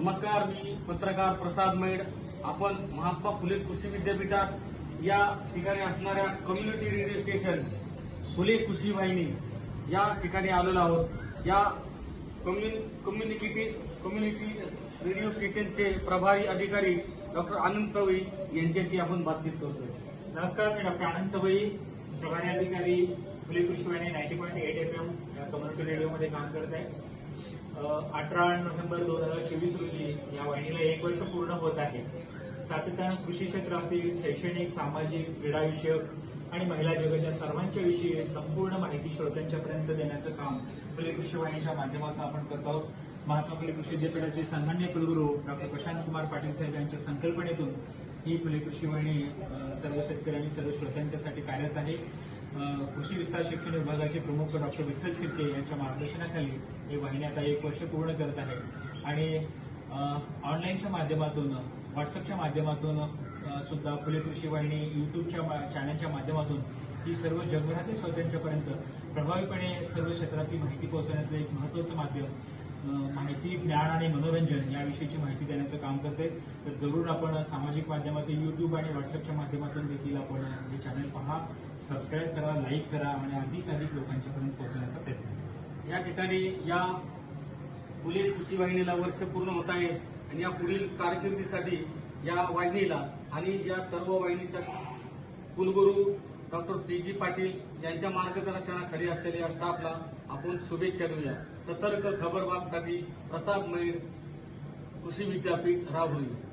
नमस्कार मी पत्रकार प्रसाद मैड. आपण महात्मा फुले कृषी विद्यापीठात या ठिकाणी असणाऱ्या कम्युनिटी रेडिओ स्टेशन फुले कृषी वाहिनी या ठिकाणी आलेलो आहोत. या कम्युनिकेटी कम्युनिटी रेडिओ स्टेशनचे प्रभारी अधिकारी डॉक्टर आनंद चवई यांच्याशी आपण बातचीत करतोय. नमस्कार मी डॉक्टर आनंद सबई प्रभारी अधिकारी Phule Krishivahini ninety point eight F M या कम्युनिटी रेडिओमध्ये काम करत आहे. अठरा नोव्हेंबर दोन हजार चोवीस रोजी या वाहिनीला एक वर्ष पूर्ण होत आहे. सातत्यानं कृषी क्षेत्र असेल शैक्षणिक सामाजिक क्रीडाविषयक आणि महिला जगाच्या सर्वांच्या विषयी संपूर्ण माहिती श्रोत्यांच्यापर्यंत देण्याचं काम फुले कृषी वाहिनीच्या माध्यमातून आपण करत आहोत. महात्मा फुले कृषी विद्यापीठाचे सन्मान्य कुलगुरू डॉक्टर प्रशांत कुमार पाटील साहेब यांच्या संकल्पनेतून ही फुले कृषी वाहिनी सर्व शेतकऱ्यांनी सर्व श्रोत्यांच्यासाठी कार्यरत आहे. कृषी विस्तार शिक्षण विभागाचे प्रमुख डॉक्टर विठ्ठल शिर्के यांच्या मार्गदर्शनाखाली हे वाहिनी आता एक वर्ष पूर्ण करत आहे आणि ऑनलाईनच्या माध्यमातून व्हॉट्सअपच्या माध्यमातून सुद्धा फुले कृषी वाहिनी युट्यूबच्या मा- चॅनलच्या माध्यमातून ही सर्व जगभरातील श्रोत्यांच्यापर्यंत प्रभावीपणे सर्व क्षेत्रातली माहिती पोहोचवण्याचं एक महत्त्वाचं माध्यम. माहिती ज्ञान आणि मनोरंजन याविषयीची माहिती देण्याचं काम करते. तर जरूर आपण सामाजिक माध्यमातून युट्यूब आणि व्हॉट्सअपच्या माध्यमातून देखील आपण हे चॅनल पहा. सबस्क्राईब करा लाईक करा आणि अधिक अधिक लोकांच्यापर्यंत पोहोचण्याचा प्रयत्न करा. या ठिकाणी या फुले कृषी वाहिनीला वर्ष पूर्ण होत आहे आणि या पुढील कारकिर्दीसाठी या वाहिनीला आणि या सर्व वाहिनीचा कुलगुरू डॉक्टर पी जी पाटील यांच्या मार्गदर्शनाखाली असलेल्या या स्टाफला आपण शुभेच्छा देऊया. सतर्क खबरबातसाठी प्रसाद मैर कृषी विद्यापीठ राहुरी.